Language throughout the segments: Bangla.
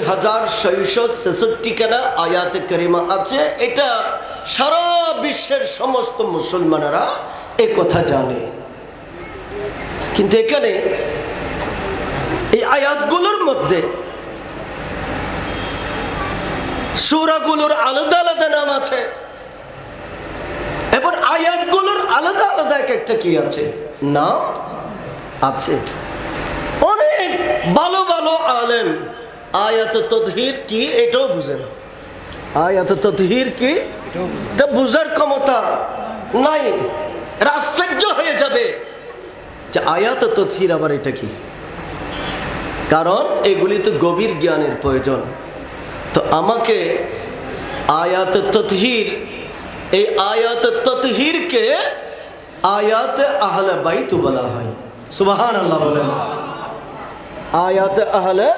হাজার ছয়শো ছেষট্টি খানা আয়াতে করিমা আছে। এটা সারা বিশ্বের সমস্ত মুসলমানেরা এ কথা জানে। কিন্তু এখানে এই আয়াতগুলোর মধ্যে সুরাগুলোর আলাদা আলাদা নাম আছে। এবং আয়াতগুলোর আলাদা আলাদা এক একটা কি আছে? নাম আছে। অনেক ভালো ভালো আলেম আয়াত তদহির কি এটাও বুঝে না। আয়াত তদহির কি? এটা বুঝার ক্ষমতা নাই। এরা আশ্চর্য হয়ে যাবে যে আয়াত তদহির আবার এটা কি? কারণ এগুলি তো গভীর জ্ঞানের প্রয়োজন। তো আমাকে আয়াত ততহির এই আয়াত ততহিরকে আয়াত আহলে বাইতু বলা হয়। সুবাহান আল্লাহ বলেন। আয়াত আহলে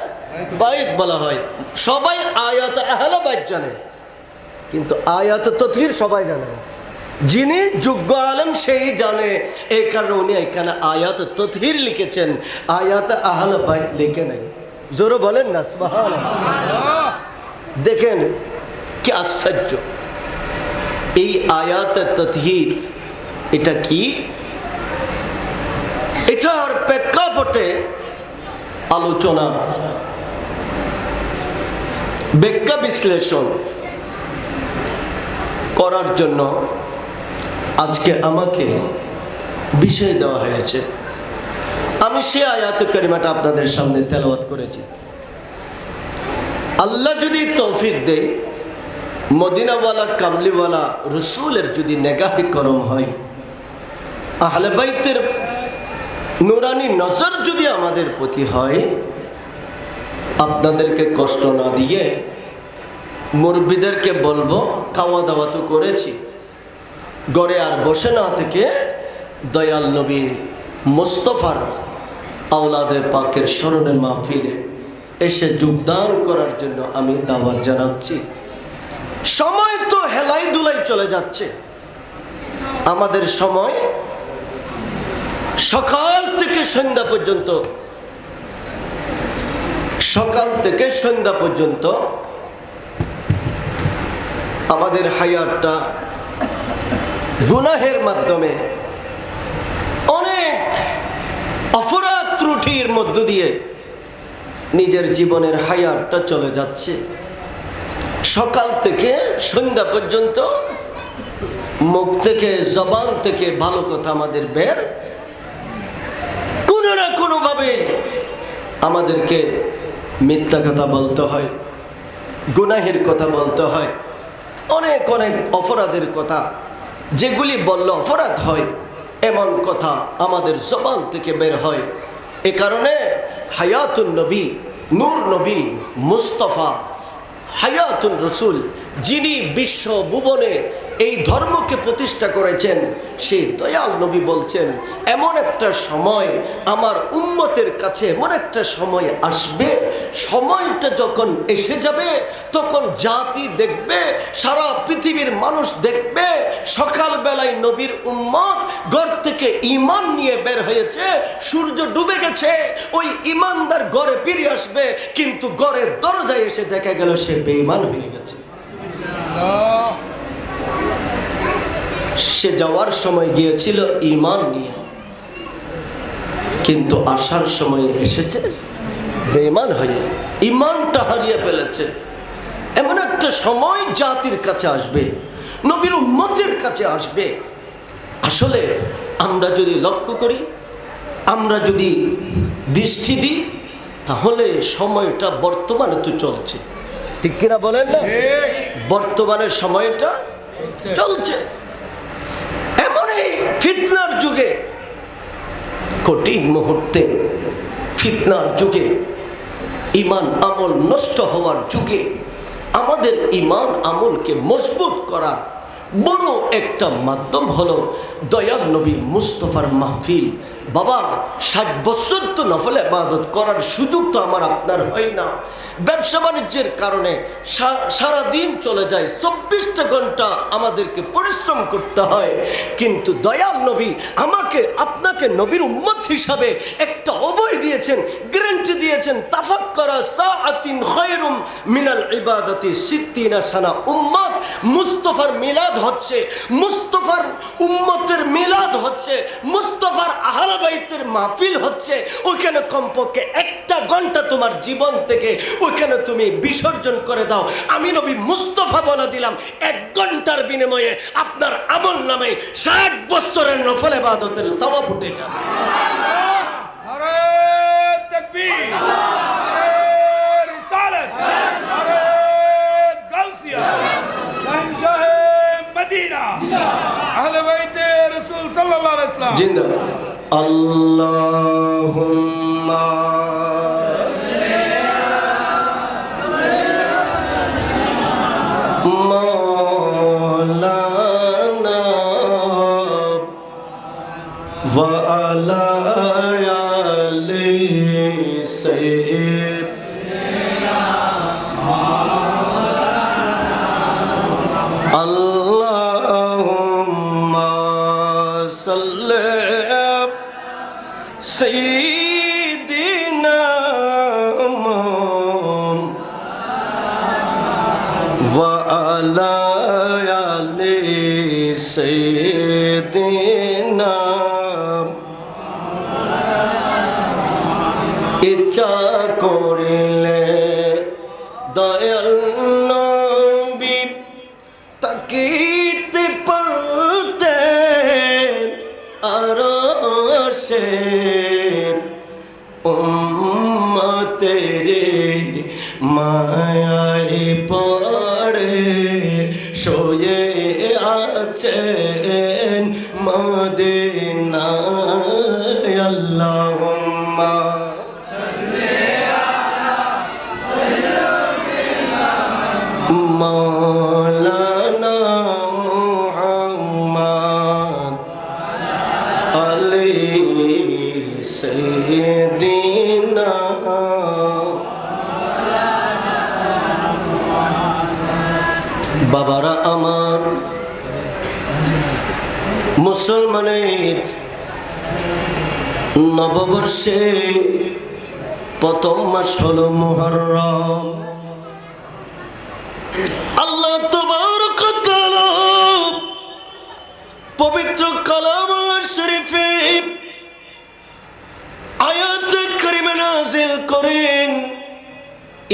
বাইত বলা হয়। সবাই আয়াত আহলে বাইত জানে। কিন্তু আয়াত ততহির সবাই জানে। যিনি যোগ্য আলেম সেই জানে। এই কারণে উনি এখানে আয়াত ততহির লিখেছেন। আয়াত আহলে বাইত লিখে নাই জোরে বলেন না দেখেন কি আশ্চর্য। এই আয়াত ততহির, এটা কি? এটার প্রেক্ষাপটে আলোচনা ব্যাখ্যা বিশ্লেষণ করার জন্য আজকে আমাকে বিষয় দেওয়া হয়েছে। আমি সে আয়াত করিমাটা আপনাদের সামনে তেলাওয়াত করেছি। আল্লাহ যদি তৌফিক দেয়, মদিনাওয়ালা, কামলিওয়ালা, রসুলের যদি নেগাহি করম হয়, আহলে বাইতের নুরানি নজর যদি আমাদের প্রতি হয় আপনাদেরকে কষ্ট না দিয়ে মুরব্বীদেরকে বলব খাওয়া দাওয়া তো করেছি। গড়ে আর বসে না থেকে দয়াল নবীর মোস্তফার আওলাদে পাকের স্মরণে মাহফিলে এসে যোগদান করার জন্য আমি দাওয়াত জানাচ্ছি। সময় তো হেলাই দুলাই চলে যাচ্ছে। আমাদের সময় সকাল থেকে সন্ধ্যা পর্যন্ত সকাল থেকে সন্ধ্যা পর্যন্ত আমাদের হায়ারটা গুনাহের মাধ্যমে অনেক অপরাধ ত্রুটির মধ্য দিয়ে নিজের জীবনের হায়ারটা চলে যাচ্ছে। সকাল থেকে সন্ধ্যা পর্যন্ত মুখ থেকে, জবান থেকে ভালো কথা আমাদের বের। কোনো না কোনোভাবে আমাদেরকে মিথ্যা কথা বলতে হয়, গুনাহের কথা বলতে হয়, অনেক অনেক অপরাধের কথা, যেগুলি বললে অপরাধ হয়, এমন কথা আমাদের জবান থেকে বের হয়। এ কারণে হায়াতুন নবী, নূর নবী মুস্তফা হায়াতুল রসুল, যিনি বিশ্ব ভুবনে এই ধর্মকে প্রতিষ্ঠা করেছেন সেই দয়াল নবী বলছেন, এমন একটা সময় আমার উম্মতের কাছে এমন একটা সময় আসবে। সময়টা যখন এসে যাবে, তখন জাতি দেখবে, সারা পৃথিবীর মানুষ দেখবে, সকালবেলায় নবীর উম্মত ঘর থেকে ইমান নিয়ে বের হয়েছে, সূর্য ডুবে গেছে, ওই ইমানদার ঘরে ফিরে আসবে, কিন্তু ঘরের দরজায় এসে দেখা গেল সে বেঈমান হয়ে গেছে। সে যাওয়ার সময় গিয়েছিল ইমান নিয়ে। কিন্তু আসার সময় এসেছে বেমান হয়ে ইমানটা হারিয়ে ফেলেছে। এমন একটা সময় জাতির কাছে আসবে নবীর উম্মতের কাছে আসবে। আসলে আমরা যদি লক্ষ্য করি আমরা যদি দৃষ্টি দিই তাহলে সময়টা বর্তমানে তো চলছে। ঠিক কিনা বলেন না? বর্তমানের সময়টা চলছে। ফিতনার যুগে, কঠিন মুহূর্তে, ফিতনার যুগে ইমান আমল নষ্ট হওয়ার যুগে, আমাদের ইমান আমলকে মজবুত করার বড় একটা মাধ্যম হলো দয়াল নবী মুস্তফার মাহফিল। বাবা, ষাট বছর তো নফল আবাদত করার সুযোগ তো আমার আপনার হয় না। ব্যবসা বাণিজ্যের কারণে সারা দিন চলে যায়, চব্বিশটা ঘণ্টা আমাদেরকে পরিশ্রম করতে হয়। কিন্তু দয়াল নবী আমাকে, আপনাকে নবীর উম্মত হিসাবে একটা অবয় দিয়েছেন, গ্যারেন্টি দিয়েছেন তাফাক করা সাআতিন খয়রুম মিনাল ইবাদতি সিদ্দিনা সানা। উম্মত মুস্তফার মিলাদ হচ্ছে, মুস্তফার উম্মতের মিলাদ হচ্ছে, মুস্তফার আহলাবাইতের মাহফিল হচ্ছে ওইখানে কমপক্ষে একটা ঘণ্টা তোমার জীবন থেকে ওইখানে তুমি বিসর্জন করে দাও। আমি নবী মুস্তফা বলে দিলাম এক ঘণ্টার বিনিময়ে আপনার আমল নামে ষাট বছরের নফল এবাদতের সবাব উঠে যাবে। জিন্দা اللهم مولانا وعلى آل سيدنا اللهم صل سيدنا محمد وعلى آل سيدنا ইচ্ছা করিলে দয়াল তেরে মায়ায় পড়ে শোয়ে আছেন মদিনায়। আল্লাহুম্মা মৌলানা মুহাম্মদ আলী سيدنا বাবারা আমার মুসলমানের নববর্ষের প্রথম মাস হলো মুহররম আল্লাহ তোমার পবিত্র কালাম শরীফে আয়াত করিমে নাজিল করেন,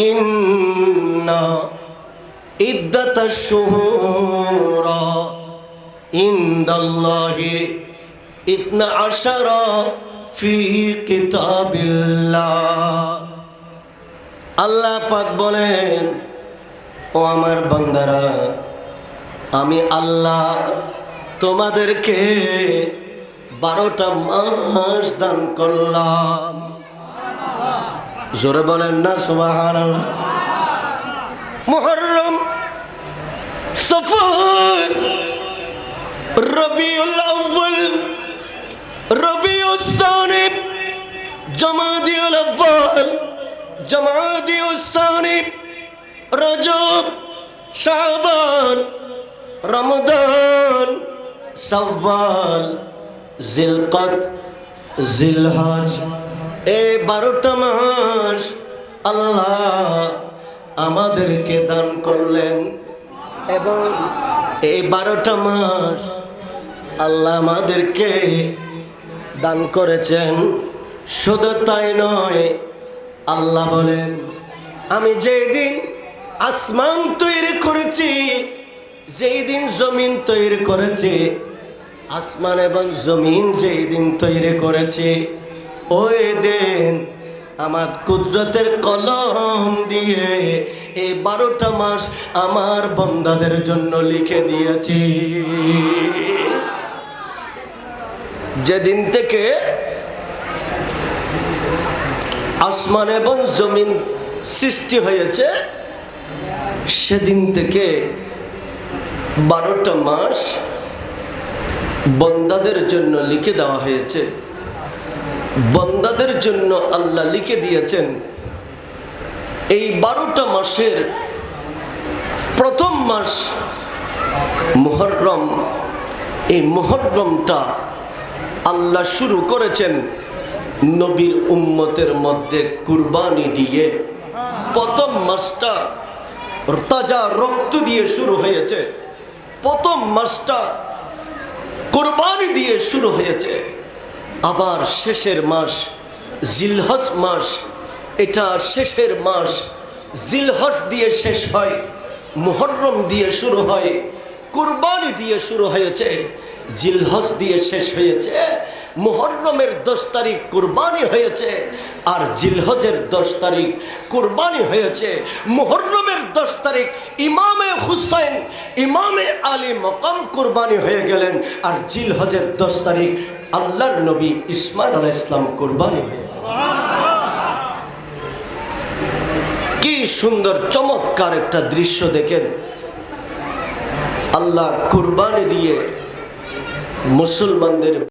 ইন্না ইদ্দাত শুহুরা ইনদাল্লাহি ইতনা আশারা ফি কিতাবিল্লাহ। আল্লাহ পাক বলেন, ও আমার বান্দারা, আমি আল্লাহ তোমাদেরকে বারোটা মাস দান করলাম। জোরে বলেন না সুবাহান মুহররম, সফর জমাদিউল সানি রজব রমদান সওয়াল জিলকত, জিলহজ এই বারোটা মাস আল্লাহ আমাদেরকে দান করলেন এবং এই বারোটা মাস আল্লাহ আমাদেরকে দান করেছেন। শুধু তাই নয়, আল্লাহ বলেন, আমি যেই দিন আসমান তৈরি করেছি, যেই দিন জমিন তৈরি করেছি আসমান এবং জমিন যেই দিন তৈরি করেছি, ওই দিন আমার কুদরতের কলম দিয়ে এই বারোটা মাস আমার বন্দাদের জন্য লিখে দিয়েছি। যেদিন থেকে আসমান এবং জমিন সৃষ্টি হয়েছে, সেদিন থেকে বারোটা মাস বন্দাদের জন্য লিখে দেওয়া হয়েছে। বন্দাদের জন্য আল্লাহ লিখে দিয়েছেন, এই বারোটা মাসের প্রথম মাস মুহররম, এই মুহররমটা আল্লাহ শুরু করেছেন নবীর উম্মতের মধ্যে কুরবানি দিয়ে। প্রথম মাসটা তাজা রক্ত দিয়ে শুরু হয়েছে। প্রথম মাসটা কোরবানি দিয়ে শুরু হয়েছে। আবার শেষের মাস জিলহস মাস। এটা শেষের মাস জিলহস দিয়ে শেষ হয় মোহরম দিয়ে শুরু হয়, কোরবানি দিয়ে শুরু হয়েছে জিলহস দিয়ে শেষ হয়েছে। মুহররমের দশ তারিখ কুরবানি হয়েছে আর জিলহজের দশ তারিখ কুরবানি হয়েছে। মুহররমের দশ তারিখ ইমামে হুসাইন, ইমামে আলী মকাম কুরবানি হয়ে গেলেন আর জিলহজের দশ তারিখ আল্লাহর নবী ইসমাইল আলাহ ইসলাম কুরবানি কি সুন্দর, চমৎকার একটা দৃশ্য দেখেন। আল্লাহ কুরবানি দিয়ে মুসলমানদের